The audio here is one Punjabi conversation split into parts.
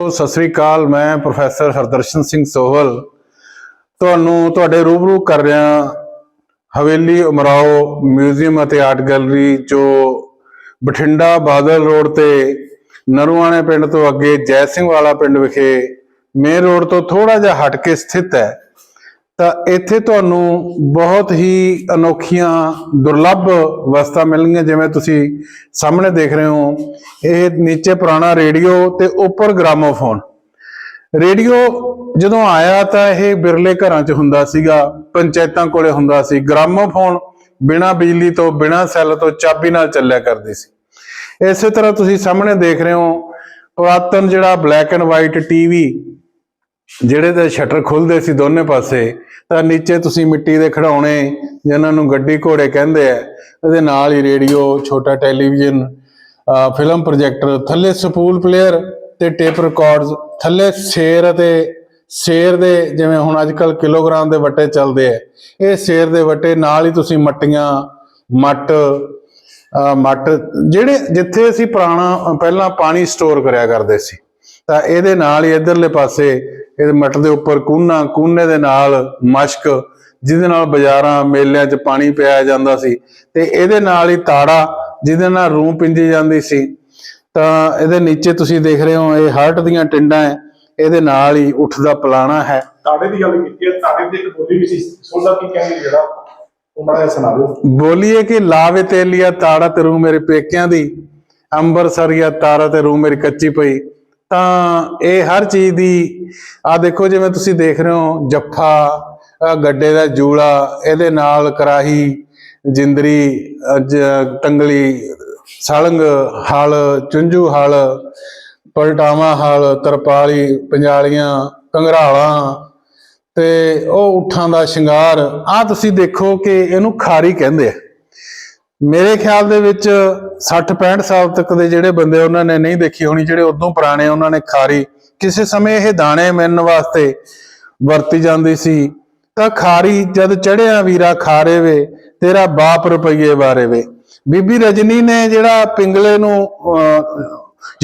ਸਤਿ ਸ੍ਰੀ ਅਕਾਲ, ਮੈਂ ਪ੍ਰੋਫੈਸਰ ਹਰਦਰਸ਼ਨ ਸਿੰਘ ਸੋਹਲ। ਤੁਹਾਨੂੰ, ਤੁਹਾਡੇ ਰੂਬਰੂ ਕਰ ਰਿਹਾ ਹਵੇਲੀ ਉਮਰਾਓ ਮਿਊਜ਼ੀਅਮ ਅਤੇ ਆਰਟ ਗੈਲਰੀ, ਜੋ ਬਠਿੰਡਾ ਬਾਦਲ ਰੋਡ ਤੇ ਨਰੂਆਣੇ ਪਿੰਡ ਤੋਂ ਅੱਗੇ ਜੈ ਸਿੰਘ ਵਾਲਾ ਪਿੰਡ ਵਿਖੇ ਮੇਨ ਰੋਡ ਤੋਂ ਥੋੜਾ ਜਿਹਾ ਹਟ ਕੇ ਸਥਿਤ ਹੈ। ਤਾਂ ਇੱਥੇ ਤੁਹਾਨੂੰ ਬਹੁਤ ਹੀ ਅਨੋਖੀਆਂ, ਦੁਰਲੱਭ ਵਸਤਾਂ ਮਿਲਣਗੀਆਂ, ਜਿਵੇਂ ਤੁਸੀਂ ਸਾਹਮਣੇ ਦੇਖ ਰਹੇ ਹੋ। ਇਹ ਨੀਚੇ ਪੁਰਾਣਾ ਰੇਡੀਓ ਤੇ ਉੱਪਰ ਗ੍ਰਾਮੋਫੋਨ। ਰੇਡੀਓ ਜਦੋਂ ਆਇਆ ਤਾਂ ਇਹ ਬਿਰਲੇ ਘਰਾਂ 'ਚ ਹੁੰਦਾ ਸੀਗਾ, ਪੰਚਾਇਤਾਂ ਕੋਲੇ ਹੁੰਦਾ ਸੀ। ਗ੍ਰਾਮੋਫੋਨ ਬਿਨਾ ਬਿਜਲੀ ਤੋਂ, ਬਿਨਾ ਸੈੱਲ ਤੋਂ ਚਾਬੀ ਨਾਲ ਚੱਲਿਆ ਕਰਦੀ ਸੀ। ਇਸੇ ਤਰ੍ਹਾਂ ਤੁਸੀਂ ਸਾਹਮਣੇ ਦੇਖ ਰਹੇ ਹੋ, ਪੁਰਾਤਨ ਜਿਹੜਾ ਬਲੈਕ ਐਂਡ ਵਾਈਟ ਟੀਵੀ ਜਿਹੜੇ ਦੇ ਸ਼ਟਰ ਖੁੱਲਦੇ ਸੀ ਦੋਨੇ ਪਾਸੇ, ਤਾਂ ਨੀਚੇ ਤੁਸੀਂ ਮਿੱਟੀ ਦੇ ਖਿਡੌਣੇ ਜਿਨ੍ਹਾਂ ਨੂੰ ਗੱਡੀ ਘੋੜੇ ਕਹਿੰਦੇ ਆ, ਉਹਦੇ ਨਾਲ ਹੀ ਰੇਡੀਓ, ਛੋਟਾ ਟੈਲੀਵਿਜ਼ਨ ਫਿਲਮ ਪ੍ਰੋਜੈਕਟਰ, ਥੱਲੇ ਸਪੂਲ ਪਲੇਅਰ ਤੇ ਟੇਪ ਰਿਕਾਰਡਸ, ਥੱਲੇ ਸ਼ੇਰ ਅਤੇ ਸ਼ੇਰ ਦੇ ਜਿਵੇਂ ਹੁਣ ਅੱਜ ਕੱਲ ਕਿਲੋਗ੍ਰਾਮ ਦੇ ਵੱਟੇ ਚੱਲਦੇ ਆ। ਇਹ ਸ਼ੇਰ ਦੇ ਵੱਟੇ ਨਾਲ ਹੀ ਤੁਸੀਂ ਮੱਟੀਆਂ, ਮੱਟ ਮੱਟ, ਜਿਹੜੇ ਜਿੱਥੇ ਅਸੀਂ ਪੁਰਾਣਾ ਪਹਿਲਾਂ ਪਾਣੀ ਸਟੋਰ ਕਰਿਆ ਕਰਦੇ ਸੀ। ਤਾਂ ਇਹਦੇ ਨਾਲ ਹੀ ਇਧਰਲੇ ਪਾਸੇ ਇਹ ਮੱਟ ਦੇ ਉੱਪਰ ਕੂਨਾ ਕੂਨੇ ਦੇ ਨਾਲ ਮਸ਼ਕ ਜਿਹਦੇ ਨਾਲ ਬਾਜ਼ਾਰਾਂ ਮੇਲਿਆਂ 'ਚ ਪਾਣੀ ਪਿਆਇਆ ਜਾਂਦਾ ਸੀ ਤੇ ਇਹਦੇ ਨਾਲ ਹੀ ਤਾੜਾ ਜਿਹਦੇ ਨਾਲ ਰੂੰ ਪਿੰਜੀ ਜਾਂਦੀ ਸੀ। ਤਾਂ ਇਹਦੇ ਨੀਚੇ ਤੁਸੀਂ ਦੇਖ ਰਹੇ ਹੋ ਇਹ ਹਾਰਟ ਦੀਆਂ ਟਿੰਡਾਂ ਹੈ ਇਹਦੇ ਨਾਲ ਹੀ ਉੱਠਦਾ ਪਲਾਣਾ ਹੈ। ਤਾੜੇ ਦੀ ਗੱਲ ਕੀਤੀ ਹੈ ਤਾੜੇ ਦੀ ਇੱਕ ਬੋਲੀ ਵੀ ਸੀ। ਸੋਦਾ ਕੀ ਕਹਿੰਦੇ ਜਿਹੜਾ? ਉਹ ਮਾੜਾ ਸੁਣਾ ਦਿਓ। ਬੋਲੀਏ ਕਿ ਲਾਵੇ ਤੇਲੀਆ ਤਾੜਾ ਤੇ ਰੂ ਮੇਰੇ ਪੇਕਿਆਂ ਦੀ ਅੰਬਰਸਰੀਆ ਤਾਰਾ ਤੇ ਰੂ ਮੇਰੀ ਕੱਚੀ ਪਈ। ਤਾਂ ਇਹ ਹਰ ਚੀਜ਼ ਦੀ ਆ ਦੇਖੋ ਜਿਵੇਂ ਤੁਸੀਂ ਦੇਖ ਰਹੇ ਹੋ, ਜੱਫਾ ਗੱਡੇ ਦਾ ਜੂਲਾ ਇਹਦੇ ਨਾਲ ਕਰਾਹੀ, ਜਿੰਦਰੀ, ਅਜ ਟੰਗਲੀ, ਸਲੰਗ ਹਲ, ਚੁੰਝੂ ਹਲ, ਪਲਟਾਵਾ ਹਲ, ਤਰਪਾਲੀ, ਪੰਜਾਲੀਆਂ, ਕੰਗਰਾਲਾਂ ਤੇ ਉਹ ਉਠਾਂ ਦਾ ਸ਼ਿੰਗਾਰ ਆ ਤੁਸੀਂ ਦੇਖੋ ਕਿ ਇਹਨੂੰ ਖਾਰੀ ਕਹਿੰਦੇ ਆ। ਮੇਰੇ ਖਿਆਲ ਦੇ ਵਿੱਚ 60 65 ਸਾਲ ਤੱਕ ਦੇ ਜਿਹੜੇ ਬੰਦੇ ਉਹਨਾਂ ਨੇ ਨਹੀਂ ਦੇਖੀ ਹੋਣੀ ਜਿਹੜੇ ਉਦੋਂ ਪੁਰਾਣੇ ਉਹਨਾਂ ਨੇ ਖਾਰੀ। ਕਿਸੇ ਸਮੇਂ ਇਹ ਦਾਣੇ ਮਿਲਣ ਵਾਸਤੇ ਵਰਤੀ ਜਾਂਦੀ ਸੀ। ਤਾਂ ਖਾਰੀ ਜਦ ਚੜਿਆ ਵੀਰਾ ਖਾਰੇ ਵੇ ਤੇਰਾ ਬਾਪ ਰੁਪਈਏ ਬਾਰੇ ਵੇ ਬੀਬੀ ਰਜਨੀ ਨੇ ਜਿਹੜਾ ਪਿੰਗਲੇ ਨੂੰ ਅਹ,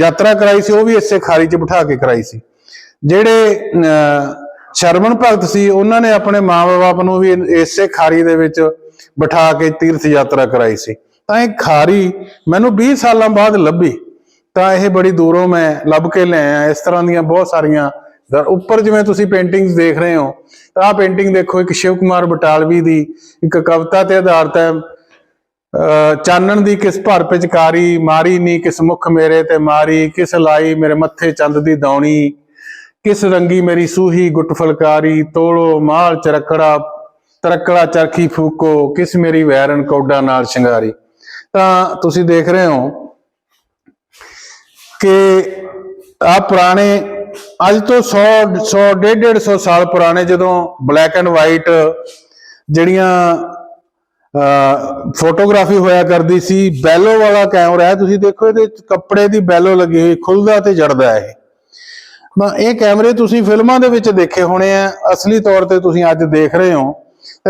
ਯਾਤਰਾ ਕਰਾਈ ਸੀ ਉਹ ਵੀ ਇਸੇ ਖਾਰੀ 'ਚ ਬਿਠਾ ਕੇ ਕਰਾਈ ਸੀ। ਜਿਹੜੇ ਅਹ, ਸ਼ਰਮਨ ਭਗਤ ਸੀ ਉਹਨਾਂ ਨੇ ਆਪਣੇ ਮਾਂ-ਬਾਪ ਨੂੰ ਵੀ ਇਸੇ ਖਾਰੀ ਦੇ ਵਿੱਚ ਬਿਠਾ ਕੇ ਤੀਰਥ ਯਾਤਰਾ ਕਰਾਈ ਸੀ। ਤਾਂ ਇਹ ਖਾਰੀ ਮੈਨੂੰ 20 ਸਾਲਾਂ ਬਾਅਦ ਲੱਭੀ। ਤਾਂ ਇਹ ਬੜੀ ਦੂਰੋਂ ਮੈਂ ਲੱਭ ਕੇ ਲੈ ਆਇਆ। ਇਸ ਤਰ੍ਹਾਂ ਦੀਆਂ ਬਹੁਤ ਸਾਰੀਆਂ ਉੱਪਰ ਜਿਵੇਂ ਤੁਸੀਂ ਪੇਂਟਿੰਗਸ ਦੇਖ ਰਹੇ ਹੋ, ਤਾਂ ਆਹ ਪੇਂਟਿੰਗ ਦੇਖੋ, ਇੱਕ ਸ਼ਿਵ ਕੁਮਾਰ ਬਟਾਲਵੀ ਦੀ ਇੱਕ ਕਵਿਤਾ ਤੇ ਆਧਾਰਿਤ ਹੈ। ਅਹ ਚਾਨਣ ਦੀ ਕਿਸ ਭਰ ਪਿਚਕਾਰੀ, ਮਾਰੀ ਨੀ ਕਿਸ ਮੁਖ ਮੇਰੇ ਤੇ ਮਾਰੀ, ਕਿਸ ਲਾਈ ਮੇਰੇ ਮੱਥੇ ਚੰਦ ਦੀ ਦੌਣੀ, ਕਿਸ ਰੰਗੀ ਮੇਰੀ ਸੂਹੀ ਗੁੱਟ ਫਲਕਾਰੀ, ਤੋਲੋ ਮਾਲ ਚਰਕੜਾ ਤਰਕੜਾ ਚਰਖੀ ਫੂਕੋ ਕਿਸ ਮੇਰੀ ਵੈਰਨ ਕੌਡਾ ਨਾਲ ਸ਼ਿੰਗਾਰੀ। ਤਾਂ ਤੁਸੀਂ ਦੇਖ ਰਹੇ ਹੋ ਕਿ ਆ ਪੁਰਾਣੇ, ਅੱਜ ਤੋਂ 100 100 150 150 ਸਾਲ ਪੁਰਾਣੇ ਜਦੋਂ ਬਲੈਕ ਐਂਡ ਵਾਈਟ ਜਿਹੜੀਆਂ ਫੋਟੋਗ੍ਰਾਫੀ ਹੋਇਆ ਕਰਦੀ ਸੀ, ਬੈਲੋ ਵਾਲਾ ਕੈਮਰਾ ਹੈ, ਤੁਸੀਂ ਦੇਖੋ ਇਹਦੇ ਕੱਪੜੇ ਦੀ ਬੈਲੋ ਲੱਗੀ ਹੋਈ, ਖੁੱਲਦਾ ਤੇ ਜੜਦਾ ਹੈ ਇਹ। ਮੈਂ ਇਹ ਕੈਮਰੇ ਤੁਸੀਂ ਫਿਲਮਾਂ ਦੇ ਵਿੱਚ ਦੇਖੇ ਹੋਣੇ ਆ, ਅਸਲੀ ਤੌਰ ਤੇ ਤੁਸੀਂ ਅੱਜ ਦੇਖ ਰਹੇ ਹੋ।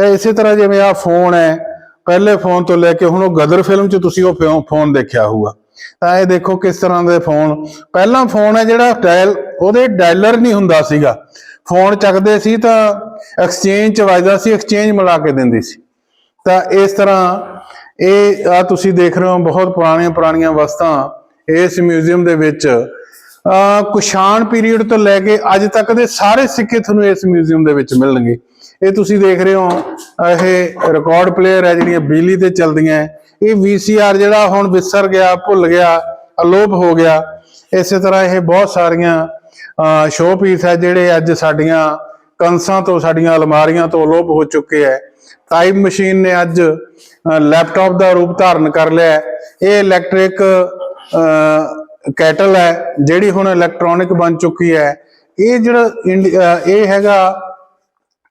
ਇਸੇ ਤਰ੍ਹਾਂ ਜਿਵੇਂ ਆ ਫੋਨ ਹੈ, ਪਹਿਲੇ ਫੋਨ ਤੋਂ ਲੈ ਕੇ ਹੁਣ ਉਹ ਗਦਰ ਫਿਲਮ 'ਚ ਤੁਸੀਂ ਉਹ ਫਿਓ- ਫੋਨ ਦੇਖਿਆ ਹੋਊਗਾ। ਤਾਂ ਇਹ ਦੇਖੋ ਕਿਸ ਤਰ੍ਹਾਂ ਦੇ ਫੋਨ ਪਹਿਲਾਂ ਫੋਨ ਹੈ ਜਿਹੜਾ ਡਾਇਲ ਉਹਦੇ ਡਾਇਲਰ ਨਹੀਂ ਹੁੰਦਾ ਸੀਗਾ। ਫੋਨ ਚੱਕਦੇ ਸੀ ਤਾਂ ਐਕਸਚੇਂਜ ਚ ਵੱਜਦਾ ਸੀ ਐਕਸਚੇਂਜ ਮਿਲਾ ਕੇ ਦਿੰਦੀ ਸੀ। ਤਾਂ ਇਸ ਤਰ੍ਹਾਂ ਇਹ ਆ ਤੁਸੀਂ ਦੇਖ ਰਹੇ ਹੋ ਬਹੁਤ ਪੁਰਾਣੀਆਂ ਪੁਰਾਣੀਆਂ ਵਸਤਾਂ ਇਸ ਮਿਊਜ਼ੀਅਮ ਦੇ ਵਿੱਚ। ਆ ਪੀਰੀਅਡ ਤੋਂ ਲੈ ਕੇ ਅੱਜ ਤੱਕ ਦੇ ਸਾਰੇ ਸਿੱਕੇ ਤੁਹਾਨੂੰ ਇਸ ਮਿਊਜ਼ੀਅਮ ਦੇ ਵਿੱਚ ਮਿਲਣਗੇ। ਇਹ ਤੁਸੀਂ ਦੇਖ ਰਹੇ ਹੋ ਇਹ ਰਿਕਾਰਡ ਪਲੇਅਰ ਹੈ ਜਿਹੜੀਆਂ ਬਿਜਲੀ ਤੇ ਚੱਲਦੀਆਂ ਹੈ। ਇਹ VCR ਜਿਹੜਾ ਹੁਣ ਵਿਸਰ ਗਿਆ, ਭੁੱਲ ਗਿਆ, ਅਲੋਪ ਹੋ ਗਿਆ ਇਸੇ ਤਰ੍ਹਾਂ ਇਹ ਬਹੁਤ ਸਾਰੀਆਂ ਸ਼ੋਅ ਪੀਸ ਹੈ ਜਿਹੜੇ ਅੱਜ ਸਾਡੀਆਂ ਕੰਸਾਂ ਤੋਂ, ਸਾਡੀਆਂ ਅਲਮਾਰੀਆਂ ਤੋਂ ਅਲੋਪ ਹੋ ਚੁੱਕੇ ਹੈ ਟਾਈਪ ਮਸ਼ੀਨ ਨੇ ਅੱਜ ਲੈਪਟਾਪ ਦਾ ਰੂਪ ਧਾਰਨ ਕਰ ਲਿਆ ਹੈ। ਇਹ ਇਲੈਕਟ੍ਰਿਕ ਕੈਟਲ ਹੈ, ਜਿਹੜੀ ਹੁਣ ਇਲੈਕਟ੍ਰੋਨਿਕ ਬਣ ਚੁੱਕੀ ਹੈ ਇਹ ਜਿਹੜਾ ਇੰਡੀ- ਇਹ ਹੈਗਾ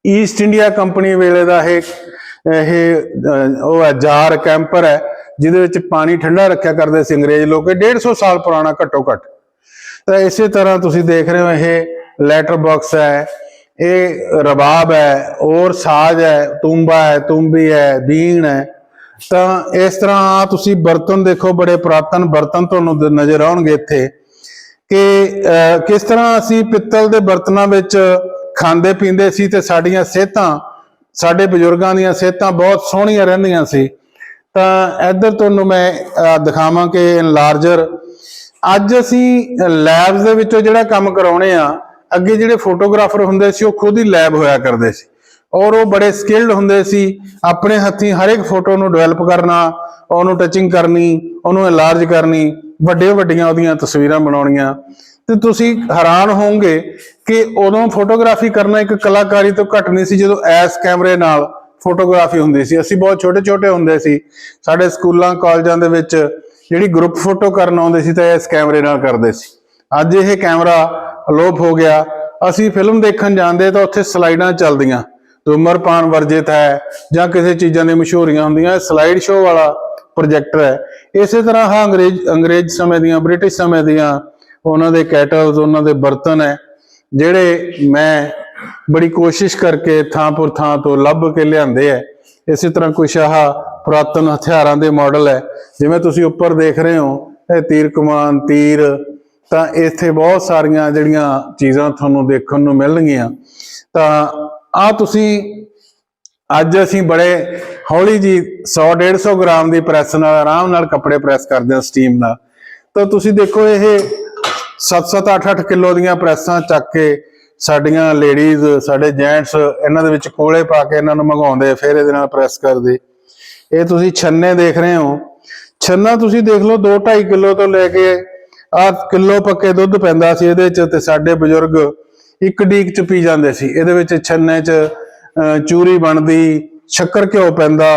ਈਸਟ ਇੰਡੀਆ ਕੰਪਨੀ ਵੇਲੇ ਦਾ ਇਹ ਇਹ ਉਹ ਹੈ, ਜਾਰ ਕੈਂਪਰ ਹੈ, ਜਿਹਦੇ ਵਿੱਚ ਪਾਣੀ ਠੰਡਾ ਰੱਖਿਆ ਕਰਦੇ ਸੀ ਅੰਗਰੇਜ਼ ਲੋਕ, ਇਹ 150 ਸਾਲ ਪੁਰਾਣਾ ਘੱਟੋ ਘੱਟ। ਤਾਂ ਇਸੇ ਤਰ੍ਹਾਂ ਤੁਸੀਂ ਦੇਖ ਰਹੇ ਹੋ, ਇਹ ਲੈਟਰ ਬਾਕਸ ਹੈ, ਇਹ ਰਬਾਬ ਹੈ ਔਰ ਸਾਜ਼ ਹੈ, ਤੁੰਬਾ ਹੈ, ਤੁੰਬੀ ਹੈ, ਬੀਣ ਹੈ। ਤਾਂ ਇਸ ਤਰ੍ਹਾਂ ਆਹ ਤੁਸੀਂ ਬਰਤਨ ਦੇਖੋ, ਬੜੇ ਪੁਰਾਤਨ ਬਰਤਨ ਤੁਹਾਨੂੰ ਨਜ਼ਰ ਆਉਣਗੇ ਇੱਥੇ ਕਿ ਕਿਸ ਤਰ੍ਹਾਂ ਅਸੀਂ ਪਿੱਤਲ ਦੇ ਬਰਤਨਾਂ ਵਿੱਚ ਖਾਂਦੇ ਪੀਂਦੇ ਸੀ ਤੇ ਸਾਡੀਆਂ ਸਿਹਤਾਂ, ਸਾਡੇ ਬਜ਼ੁਰਗਾਂ ਦੀਆਂ ਸਿਹਤਾਂ ਬਹੁਤ ਸੋਹਣੀਆਂ ਰਹਿੰਦੀਆਂ ਸੀ। ਤਾਂ ਇੱਧਰ ਤੁਹਾਨੂੰ ਮੈਂ ਦਿਖਾਵਾਂ ਕਿ ਇਨਲਾਰਜਰ ਅੱਜ ਅਸੀਂ ਲੈਬਸ ਦੇ ਵਿੱਚੋਂ ਜਿਹੜਾ ਕੰਮ ਕਰਾਉਣੇ ਆ, ਅੱਗੇ ਜਿਹੜੇ ਫੋਟੋਗ੍ਰਾਫਰ ਹੁੰਦੇ ਸੀ, ਉਹ ਖੁਦ ਹੀ ਲੈਬ ਹੋਇਆ ਕਰਦੇ ਸੀ। ਔਰ ਉਹ ਬੜੇ ਸਕਿਲਡ ਹੁੰਦੇ ਸੀ, ਆਪਣੇ ਹੱਥੀਂ ਹਰ ਇੱਕ ਫੋਟੋ ਨੂੰ ਡਿਵੈਲਪ ਕਰਨਾ, ਉਹਨੂੰ ਟੱਚਿੰਗ ਕਰਨੀ, ਉਹਨੂੰ ਇਨਲਾਰਜ ਕਰਨੀ ਵੱਡੇ ਵੱਡੀਆਂ ਉਹਦੀਆਂ ਤਸਵੀਰਾਂ ਬਣਾਉਣੀਆਂ। ਤੇ ਤੁਸੀਂ ਹੈਰਾਨ ਹੋਵੋਗੇ ਕਿ ਉਦੋਂ ਫੋਟੋਗ੍ਰਾਫੀ ਕਰਨਾ ਇੱਕ ਕਲਾਕਾਰੀ ਤੋਂ ਘੱਟ ਨਹੀਂ ਸੀ, ਜਦੋਂ ਐਸ ਕੈਮਰੇ ਨਾਲ ਫੋਟੋਗ੍ਰਾਫੀ ਹੁੰਦੀ ਸੀ। ਅਸੀਂ ਬਹੁਤ ਛੋਟੇ ਛੋਟੇ ਹੁੰਦੇ ਸੀ। ਸਾਡੇ ਸਕੂਲਾਂ, ਕਾਲਜਾਂ ਦੇ ਵਿੱਚ ਜਿਹੜੀ ਗਰੁੱਪ ਫੋਟੋ ਕਰਨ ਆਉਂਦੇ ਸੀ, ਤਾਂ ਇਸ ਕੈਮਰੇ ਨਾਲ ਕਰਦੇ ਸੀ। ਅੱਜ ਇਹ ਕੈਮਰਾ ਅਲੋਪ ਹੋ ਗਿਆ। ਅਸੀਂ ਫਿਲਮ ਦੇਖਣ ਜਾਂਦੇ ਤਾਂ ਉੱਥੇ ਸਲਾਈਡਾਂ ਚੱਲਦੀਆਂ। ਧੂਮਰਪਾਨ ਵਰਜਿਤ ਹੈ, ਜਾਂ ਕਿਸੇ ਚੀਜ਼ਾਂ ਦੀ ਮਸ਼ਹੂਰੀਆਂ ਹੁੰਦੀਆਂ। ਸਲਾਈਡ ਸ਼ੋਅ ਵਾਲਾ ਪ੍ਰੋਜੈਕਟਰ ਹੈ। ਇਸੇ ਤਰ੍ਹਾਂ ਹਾਂ ਅੰਗਰੇਜ਼ ਅੰਗਰੇਜ਼ ਸਮੇਂ ਦੀਆਂ, ਬ੍ਰਿਟਿਸ਼ ਸਮੇਂ ਦੀਆਂ ਉਹਨਾਂ ਦੇ ਕੈਟਲਸ ਉਹਨਾਂ ਦੇ ਬਰਤਨ ਹੈ, ਜਿਹੜੇ ਮੈਂ ਬੜੀ ਕੋਸ਼ਿਸ਼ ਕਰਕੇ ਥਾਂ ਪੁਰ ਥਾਂ ਤੋਂ ਲੱਭ ਕੇ ਲਿਆਂਦੇ ਹੈ। ਇਸੇ ਤਰ੍ਹਾਂ ਕੁਛ ਆਹ ਪੁਰਾਤਨ ਹਥਿਆਰਾਂ ਦੇ ਮਾਡਲ ਹੈ। ਜਿਵੇਂ ਤੁਸੀਂ ਉੱਪਰ ਦੇਖ ਰਹੇ ਹੋ, ਇਹ ਤੀਰ ਕਮਾਨ, ਤੀਰ, ਤਾਂ ਇੱਥੇ ਬਹੁਤ ਸਾਰੀਆਂ ਜਿਹੜੀਆਂ ਚੀਜ਼ਾਂ ਤੁਹਾਨੂੰ ਦੇਖਣ ਨੂੰ ਮਿਲਣਗੀਆਂ। ਤਾਂ ਆ ਤੁਸੀਂ, ਅੱਜ ਅਸੀਂ ਬੜੇ ਹੌਲੀ ਜੀ 100 150 ਗ੍ਰਾਮ ਦੀ ਪ੍ਰੈਸ ਨਾਲ, ਆਰਾਮ ਨਾਲ ਕੱਪੜੇ ਪ੍ਰੈਸ ਕਰਦੇ ਹਾਂ ਸਟੀਮ ਨਾਲ। ਤਾਂ ਤੁਸੀਂ ਦੇਖੋ ਇਹ 7-7 8-8 ਕਿਲੋ ਦੀਆਂ ਪ੍ਰੈਸਾਂ ਚੱਕ ਕੇ ਸਾਡੀਆਂ ਲੇਡੀਜ਼ ਸਾਡੇ ਜੈਂਟਸ ਇਹਨਾਂ ਦੇ ਵਿੱਚ ਕੋਲੇ ਪਾ ਕੇ ਇਹਨਾਂ ਨੂੰ ਮੰਗਾਉਂਦੇ ਫਿਰ ਇਹਦੇ ਨਾਲ ਪ੍ਰੈਸ ਕਰਦੇ। ਇਹ ਤੁਸੀਂ ਛੰਨੇ ਦੇਖ ਰਹੇ ਹੋ। ਛੰਨਾ ਤੁਸੀਂ ਦੇਖ ਲਓ 2-2.5 ਕਿਲੋ ਤੋਂ ਲੈ ਕੇ ਆ ਕਿਲੋ ਪੱਕੇ ਦੁੱਧ ਪੈਂਦਾ ਸੀ ਇਹਦੇ ਚ ਤੇ ਸਾਡੇ ਬਜ਼ੁਰਗ ਇੱਕ ਡੀਕ ਚ ਪੀ ਜਾਂਦੇ ਸੀ। ਇਹਦੇ ਵਿੱਚ ਛੰਨੇ ਚ ਅਹ, ਚੂਰੀ ਬਣਦੀ ਸ਼ੱਕਰ ਘਿਓ ਪੈਂਦਾ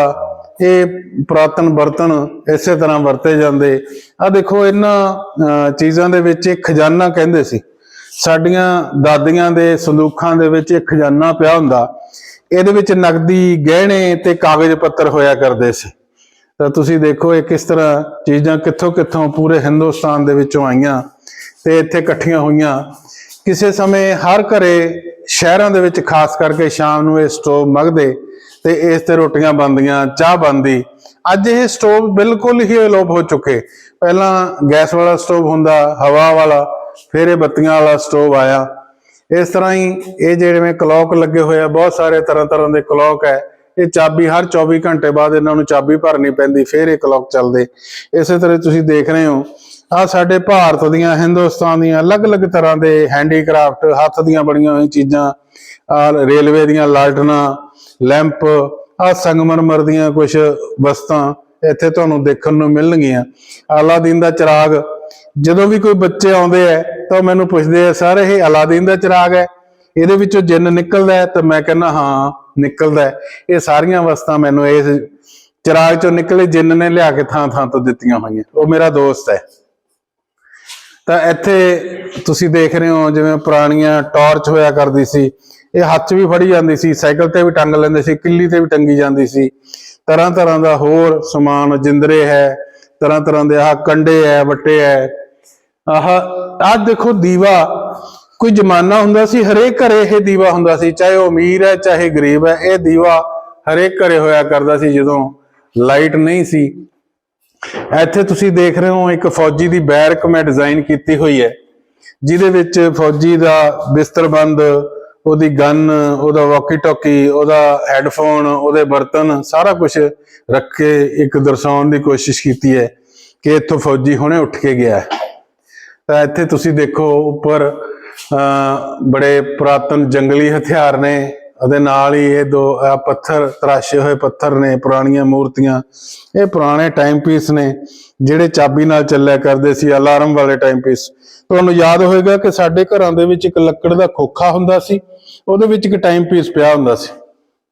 ਇਹ ਪੁਰਾਤਨ ਬਰਤਨ ਇਸੇ ਤਰ੍ਹਾਂ ਵਰਤੇ ਜਾਂਦੇ। ਆ ਦੇਖੋ, ਇਹਨਾਂ ਚੀਜ਼ਾਂ ਦੇ ਵਿੱਚ ਇੱਕ ਖਜ਼ਾਨਾ ਕਹਿੰਦੇ ਸੀ। ਸਾਡੀਆਂ ਦਾਦੀਆਂ ਦੇ ਸੰਦੂਖਾਂ ਦੇ ਵਿੱਚ ਇੱਕ ਖਜ਼ਾਨਾ ਪਿਆ ਹੁੰਦਾ। ਇਹਦੇ ਵਿੱਚ ਨਕਦੀ, ਗਹਿਣੇ ਤੇ ਕਾਗਜ਼ ਪੱਤਰ ਹੋਇਆ ਕਰਦੇ ਸੀ। ਤਾਂ ਤੁਸੀਂ ਦੇਖੋ ਇਹ ਕਿਸ ਤਰ੍ਹਾਂ ਚੀਜ਼ਾਂ ਕਿੱਥੋਂ ਕਿੱਥੋਂ ਪੂਰੇ ਹਿੰਦੁਸਤਾਨ ਦੇ ਵਿੱਚੋਂ ਆਈਆਂ ਤੇ ਇੱਥੇ ਇਕੱਠੀਆਂ ਹੋਈਆਂ। ਕਿਸੇ ਸਮੇਂ ਹਰ ਘਰੇ ਸ਼ਹਿਰਾਂ ਦੇ ਵਿੱਚ ਖਾਸ ਕਰਕੇ ਸ਼ਾਮ ਨੂੰ ਇਹ ਸਟੋਵ ਮਗਦੇ। ਤੇ ਇਸ ਤੇ ਰੋਟੀਆਂ ਬਣਦੀਆਂ, ਚਾਹ ਬਣਦੀ। ਅੱਜ ਇਹ ਸਟੋਵ ਬਿਲਕੁਲ ਹੀ ਅਲੋਪ ਹੋ ਚੁੱਕੇ। ਪਹਿਲਾਂ ਗੈਸ ਵਾਲਾ ਸਟੋਵ ਹੁੰਦਾ, ਹਵਾ ਵਾਲਾ, ਫਿਰ ਇਹ ਬੱਤੀਆਂ ਵਾਲਾ ਸਟੋਵ ਆਇਆ। ਇਸ ਤਰ੍ਹਾਂ ਹੀ ਇਹ ਜਿਹੜੇ ਕਲੌਕ ਲੱਗੇ ਹੋਏ ਆ, ਬਹੁਤ ਸਾਰੇ ਤਰ੍ਹਾਂ ਤਰ੍ਹਾਂ ਦੇ ਕਲੌਕ ਹੈ। ਇਹ ਚਾਬੀ ਹਰ 24 ਘੰਟੇ ਬਾਅਦ ਇਹਨਾਂ ਨੂੰ ਚਾਬੀ ਭਰਨੀ ਪੈਂਦੀ, ਫਿਰ ਇਹ ਕਲੌਕ ਚੱਲਦੇ। ਇਸੇ ਤਰ੍ਹਾਂ ਤੁਸੀਂ ਦੇਖ ਰਹੇ ਹੋ ਆ ਸਾਡੇ ਭਾਰਤ ਦੀਆਂ, ਹਿੰਦੁਸਤਾਨ ਦੀਆਂ ਅਲੱਗ-ਅਲੱਗ ਤਰ੍ਹਾਂ ਦੇ ਹੈਂਡੀਕ੍ਰਾਫਟ ਹੱਥ ਦੀਆਂ ਬਣੀਆਂ ਹੋਈਆਂ ਚੀਜ਼ਾਂ ਆ ਰੇਲਵੇ ਦੀਆਂ ਲਾਲਟਨਾਂ, ਲੈਂਪ ਆ ਸੰਗਮਰਮਰ ਦੀਆਂ ਕੁਝ ਵਸਤਾਂ ਇੱਥੇ ਤੁਹਾਨੂੰ ਦੇਖਣ ਨੂੰ ਮਿਲਣਗੀਆਂ। ਅਲਾਦੀਨ ਦਾ ਚਿਰਾਗ, ਜਦੋਂ ਵੀ ਕੋਈ ਬੱਚੇ ਆਉਂਦੇ ਐ ਤਾਂ ਉਹ ਮੈਨੂੰ ਪੁੱਛਦੇ ਆ, ਸਰ, ਇਹ ਅਲਾਦੀਨ ਦਾ ਚਿਰਾਗ ਹੈ? ਇਹਦੇ ਵਿੱਚੋਂ ਜਿੰਨ ਨਿਕਲਦਾ ਹੈ? ਤਾਂ ਮੈਂ ਕਹਿੰਦਾ, ਹਾਂ, ਨਿਕਲਦਾ ਇਹ ਸਾਰੀਆਂ ਵਸਤਾਂ ਮੈਨੂੰ ਇਸ ਚਿਰਾਗ ਚੋਂ ਨਿਕਲੇ ਜਿੰਨ ਨੇ ਲਿਆ ਕੇ ਥਾਂ ਥਾਂ ਤੋਂ ਦਿੱਤੀਆਂ ਹੋਈਆਂ। ਉਹ ਮੇਰਾ ਦੋਸਤ ਹੈ। ਤਾਂ ਇੱਥੇ ਤੁਸੀਂ ਦੇਖ ਰਹੇ ਹੋ ਜਿਵੇਂ ਪੁਰਾਣੀਆਂ ਟਾਰਚ ਹੋਇਆ ਕਰਦੀ ਸੀ। ਇਹ ਹੱਥ 'ਚ ਵੀ ਫੜੀ ਜਾਂਦੀ ਸੀ, ਸਾਈਕਲ ਤੇ ਵੀ ਟੰਗ ਲੈਂਦੇ ਸੀ, ਕਿੱਲੀ ਤੇ ਵੀ ਟੰਗੀ ਜਾਂਦੀ ਸੀ। ਤਰ੍ਹਾਂ ਤਰ੍ਹਾਂ ਦਾ ਹੋਰ ਸਮਾਨ ਜਿੰਦਰੇ ਹੈ, ਤਰ੍ਹਾਂ ਤਰ੍ਹਾਂ ਦੇ ਆਹ ਕੰਡੇ ਹੈ, ਵੱਟੇ ਹੈ। ਆਹ ਆਹ ਦੇਖੋ ਦੀਵਾ। ਕੋਈ ਜ਼ਮਾਨਾ ਹੁੰਦਾ ਸੀ, ਹਰੇਕ ਘਰੇ ਇਹ ਦੀਵਾ ਹੁੰਦਾ ਸੀ, ਚਾਹੇ ਉਹ ਅਮੀਰ ਹੈ, ਚਾਹੇ ਗਰੀਬ ਹੈ, ਇਹ ਦੀਵਾ ਹਰੇਕ ਘਰੇ ਹੋਇਆ ਕਰਦਾ ਸੀ ਜਦੋਂ ਲਾਈਟ ਨਹੀਂ ਸੀ। ਇੱਥੇ ਤੁਸੀਂ ਦੇਖ ਰਹੇ ਹੋ ਇੱਕ ਫੌਜੀ ਦੀ ਬੈਰਕ ਮੈਂ ਡਿਜ਼ਾਈਨ ਕੀਤੀ ਹੋਈ ਹੈ ਜਿਹਦੇ ਵਿੱਚ ਫੌਜੀ ਦਾ ਬਿਸਤਰਬੰਦ ਉਹਦੀ ਗਨ ਉਹਦਾ ਵਾਕੀ ਟਾਕੀ ਉਹਦਾ ਹੈੱਡਫੋਨ ਉਹਦੇ ਬਰਤਨ ਸਾਰਾ ਕੁਝ ਰੱਖ ਕੇ ਇੱਕ ਦਰਸਾਉਣ ਦੀ ਕੋਸ਼ਿਸ਼ ਕੀਤੀ ਹੈ ਕਿ ਇੱਥੋਂ ਫੌਜੀ ਹੁਣੇ ਉੱਠ ਕੇ ਗਿਆ ਹੈ। ਤਾਂ ਇੱਥੇ ਤੁਸੀਂ ਦੇਖੋ ਉੱਪਰ ਅਹ, ਬੜੇ ਪੁਰਾਤਨ ਜੰਗਲੀ ਹਥਿਆਰ ਨੇ। ਉਹਦੇ ਨਾਲ ਹੀ ਇਹ ਦੋ ਪੱਥਰ ਤਰਾਸ਼ੇ ਹੋਏ ਪੱਥਰ ਨੇ ਪੁਰਾਣੀਆਂ ਮੂਰਤੀਆਂ। ਇਹ ਪੁਰਾਣੇ ਟਾਈਮ ਪੀਸ ਨੇ ਜਿਹੜੇ ਚਾਬੀ ਨਾਲ ਚੱਲਿਆ ਕਰਦੇ ਸੀ ਅਲਾਰਮ ਵਾਲੇ ਟਾਈਮ ਪੀਸ ਤੁਹਾਨੂੰ ਯਾਦ ਹੋਵੇਗਾ ਕਿ ਸਾਡੇ ਘਰਾਂ ਦੇ ਵਿੱਚ ਇੱਕ ਲੱਕੜ ਦਾ ਖੋਖਾ ਹੁੰਦਾ ਸੀ ਉਹਦੇ ਵਿੱਚ ਇੱਕ ਟਾਈਮ ਪੀਸ ਪਿਆ ਹੁੰਦਾ ਸੀ।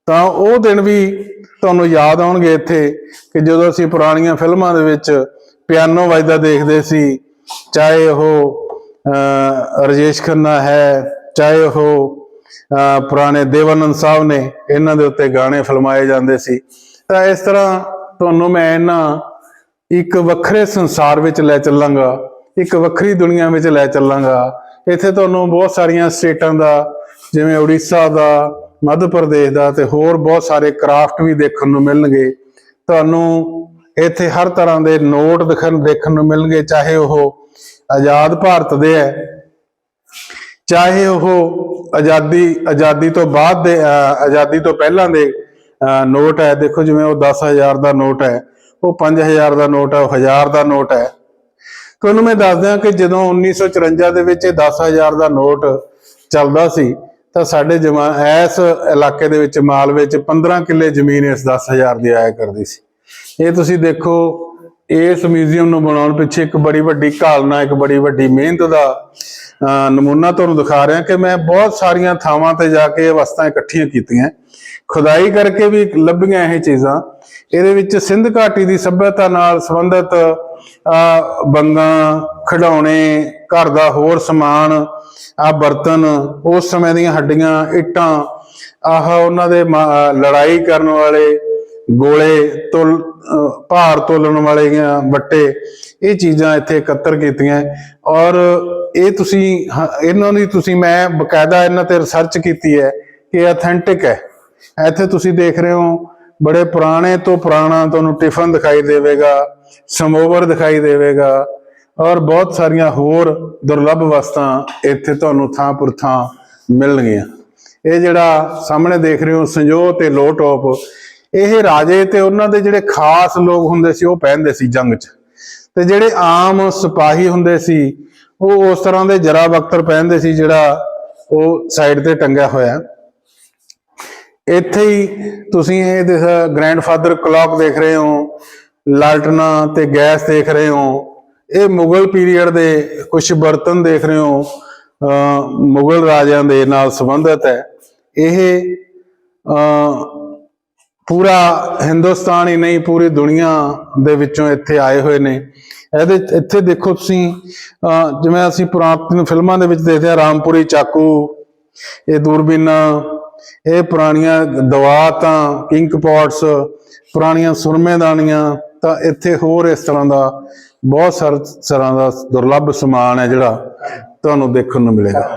ਤਾਂ ਉਹ ਦਿਨ ਵੀ ਤੁਹਾਨੂੰ ਯਾਦ ਆਉਣਗੇ ਇੱਥੇ ਕਿ ਜਦੋਂ ਅਸੀਂ ਪੁਰਾਣੀਆਂ ਫਿਲਮਾਂ ਦੇ ਵਿੱਚ ਪਿਆਨੋ ਵੱਜਦਾ ਦੇਖਦੇ ਸੀ ਚਾਹੇ ਉਹ ਅਹ, ਰਜੇਸ਼ ਖੰਨਾ ਹੈ ਚਾਹੇ ਉਹ ਪੁਰਾਣੇ ਦੇਵਾਨੰਦ ਸਾਹਿਬ ਨੇ ਇਹਨਾਂ ਦੇ ਉੱਤੇ ਗਾਣੇ ਫਲਮਾਏ ਜਾਂਦੇ ਸੀ। ਤਾਂ ਇਸ ਤਰ੍ਹਾਂ ਤੁਹਾਨੂੰ ਮੈਂ ਇਹਨਾਂ ਇੱਕ ਵੱਖਰੇ ਸੰਸਾਰ ਵਿੱਚ ਲੈ ਚੱਲਾਂਗਾ, ਇੱਕ ਵੱਖਰੀ ਦੁਨੀਆ ਵਿੱਚ ਲੈ ਚੱਲਾਂਗਾ। ਇੱਥੇ ਤੁਹਾਨੂੰ ਬਹੁਤ ਸਾਰੀਆਂ ਸਟੇਟਾਂ ਦਾ, ਜਿਵੇਂ ਉੜੀਸਾ ਦਾ, ਮੱਧ ਪ੍ਰਦੇਸ਼ ਦਾ ਤੇ ਹੋਰ ਬਹੁਤ ਸਾਰੇ ਕਰਾਫਟ ਵੀ ਦੇਖਣ ਨੂੰ ਮਿਲਣਗੇ। ਤੁਹਾਨੂੰ ਇੱਥੇ ਹਰ ਤਰ੍ਹਾਂ ਦੇ ਨੋਟ ਦਿਖਣ, ਦੇਖਣ ਨੂੰ ਮਿਲਣਗੇ, ਚਾਹੇ ਉਹ ਆਜ਼ਾਦ ਭਾਰਤ ਦੇ ਹੈ, ਚਾਹੇ ਉਹ ਆਜ਼ਾਦੀ ਆਜ਼ਾਦੀ ਤੋਂ ਬਾਅਦ ਦੇ ਆਜ਼ਾਦੀ ਤੋਂ ਪਹਿਲਾਂ ਦੇ ਅਹ, ਨੋਟ ਹੈ। ਦੇਖੋ ਜਿਵੇਂ ਉਹ 10000 ਦਾ ਨੋਟ ਹੈ ਉਹ 5000 ਦਾ ਨੋਟ ਹੈ ਉਹ 1000 ਦਾ ਨੋਟ ਹੈ। ਤੁਹਾਨੂੰ ਮੈਂ ਦੱਸ ਦਿਆਂ ਕਿ ਜਦੋਂ 1954 ਦੇ ਵਿੱਚ ਇਹ 10000 ਦਾ ਨੋਟ ਚੱਲਦਾ ਸੀ ਤਾਂ ਸਾਡੇ ਜਮਾ ਇਸ ਇਲਾਕੇ ਦੇ ਵਿੱਚ ਮਾਲਵੇ ਚ 15 ਕਿੱਲੇ ਜ਼ਮੀਨ ਇਸ 10000 ਦੀ ਆਇਆ ਕਰਦੀ ਸੀ। ਇਹ ਤੁਸੀਂ ਦੇਖੋ ਇਸ ਮਿਊਜ਼ੀਅਮ ਨੂੰ ਬਣਾਉਣ ਪਿੱਛੇ ਇੱਕ ਬੜੀ ਵੱਡੀ ਘਾਲਨਾ ਇੱਕ ਬੜੀ ਵੱਡੀ ਮਿਹਨਤ ਦਾ ਨਮੂਨਾ ਤੁਹਾਨੂੰ ਦਿਖਾ ਰਿਹਾ ਕਿ ਮੈਂ ਬਹੁਤ ਸਾਰੀਆਂ ਥਾਵਾਂ ਤੇ ਜਾ ਕੇ ਵਸਤਾਂ ਇਕੱਠੀਆਂ ਕੀਤੀਆਂ। ਖੁਦਾਈ ਕਰਕੇ ਵੀ ਲੱਭੀਆਂ ਇਹ ਚੀਜ਼ਾਂ। ਇਹਦੇ ਵਿੱਚ ਸਿੰਧ ਘਾਟੀ ਦੀ ਸੱਭਿਅਤਾ ਨਾਲ ਸੰਬੰਧਿਤ ਅਹ, ਬੰਗਾਂ ਖਿਡੌਣੇ ਘਰ ਦਾ ਹੋਰ ਸਮਾਨ ਆ ਬਰਤਨ ਉਸ ਸਮੇਂ ਦੀਆਂ ਹੱਡੀਆਂ ਇੱਟਾਂ ਆਹ ਉਹਨਾਂ ਦੇ ਮਾ- ਲੜਾਈ ਕਰਨ ਵਾਲੇ ਗੋਲੇ ਤੁਲ ਭਾਰ ਤੋਲਣ ਵਾਲੇ ਵੱਟੇ, ਇਹ ਚੀਜ਼ਾਂ ਇੱਥੇ ਇਕੱਤਰ ਕੀਤੀਆਂ। ਔਰ ਇਹ ਤੁਸੀਂ ਇਹਨਾਂ ਦੀ ਤੁਸੀਂ ਮੈਂ ਬਕਾਇਦਾ ਇਹਨਾਂ ਤੇ ਰਿਸਰਚ ਕੀਤੀ ਹੈ ਕਿ ਅਥੈਂਟਿਕ ਹੈ। ਇੱਥੇ ਤੁਸੀਂ ਦੇਖ ਰਹੇ ਹੋ, ਬੜੇ ਪੁਰਾਣੇ ਤੋਂ ਪੁਰਾਣਾ ਤੁਹਾਨੂੰ ਟਿਫਨ ਦਿਖਾਈ ਦੇਵੇਗਾ ਸਮੋਵਰ ਦਿਖਾਈ ਦੇਵੇਗਾ, ਔਰ ਬਹੁਤ ਸਾਰੀਆਂ ਹੋਰ ਦੁਰਲੱਭ ਵਸਤਾਂ ਇੱਥੇ ਤੁਹਾਨੂੰ ਥਾਂ ਪੁਰ ਥਾਂ ਮਿਲਣਗੀਆਂ। ਇਹ ਜਿਹੜਾ ਸਾਹਮਣੇ ਦੇਖ ਰਹੇ ਹੋ ਸੰਜੋ ਤੇ ਲੋ ਟੋਪ ਇਹ ਰਾਜੇ ਤੇ ਉਹਨਾਂ ਦੇ ਜਿਹੜੇ ਖਾਸ ਲੋਕ ਹੁੰਦੇ ਸੀ, ਉਹ ਪਹਿਨਦੇ ਸੀ ਜੰਗ 'ਚ। ਤੇ ਜਿਹੜੇ ਆਮ ਸਿਪਾਹੀ ਹੁੰਦੇ ਸੀ, ਉਹ ਉਸ ਤਰ੍ਹਾਂ ਦੇ ਜਰਾ ਬਖਤਰ ਪਹਿਨਦੇ ਸੀ ਜਿਹੜਾ ਉਹ ਸਾਈਡ ਤੇ ਟੰਗਿਆ ਹੋਇਆ। ਇੱਥੇ ਹੀ ਤੁਸੀਂ ਇਹ ਦੇਖ ਗ੍ਰੈਂਡਫਾਦਰ ਕਲੌਕ ਦੇਖ ਰਹੇ ਹੋ, ਲਾਲਟਨਾ ਤੇ ਗੈਸ ਦੇਖ ਰਹੇ ਹੋ, ਇਹ ਮੁਗਲ ਪੀਰੀਅਡ ਦੇ ਕੁਝ ਬਰਤਨ ਦੇਖ ਰਹੇ ਹੋ, ਅਹ ਮੁਗਲ ਰਾਜਿਆਂ ਦੇ ਨਾਲ ਸੰਬੰਧਿਤ ਹੈ। ਇਹ, ਅਹ ਪੂਰਾ ਹਿੰਦੁਸਤਾਨ ਹੀ ਨਹੀਂ, ਪੂਰੀ ਦੁਨੀਆ ਦੇ ਵਿੱਚੋਂ ਇੱਥੇ ਆਏ ਹੋਏ ਨੇ। ਇਹਦੇ ਇੱਥੇ ਦੇਖੋ ਤੁਸੀਂ ਜਿਵੇਂ ਅਸੀਂ ਪੁਰਾਤਨ ਫਿਲਮਾਂ ਦੇ ਵਿੱਚ ਦੇਖਦੇ ਆ ਰਾਮਪੁਰੀ ਚਾਕੂ, ਇਹ ਦੂਰਬੀਨਾਂ, ਇਹ ਪੁਰਾਣੀਆਂ ਦਵਾਤਾਂ ਕਿੰਗ ਪੌਟਸ ਪੁਰਾਣੀਆਂ ਸੁਰਮੇਦਾਨੀਆਂ ਤਾਂ ਇੱਥੇ ਹੋਰ ਇਸ ਤਰ੍ਹਾਂ ਦਾ, ਬਹੁਤ ਸਾਰ ਤਰ੍ਹਾਂ ਦਾ ਦੁਰਲੱਭ ਸਮਾਨ ਹੈ ਜਿਹੜਾ ਤੁਹਾਨੂੰ ਦੇਖਣ ਨੂੰ ਮਿਲੇਗਾ।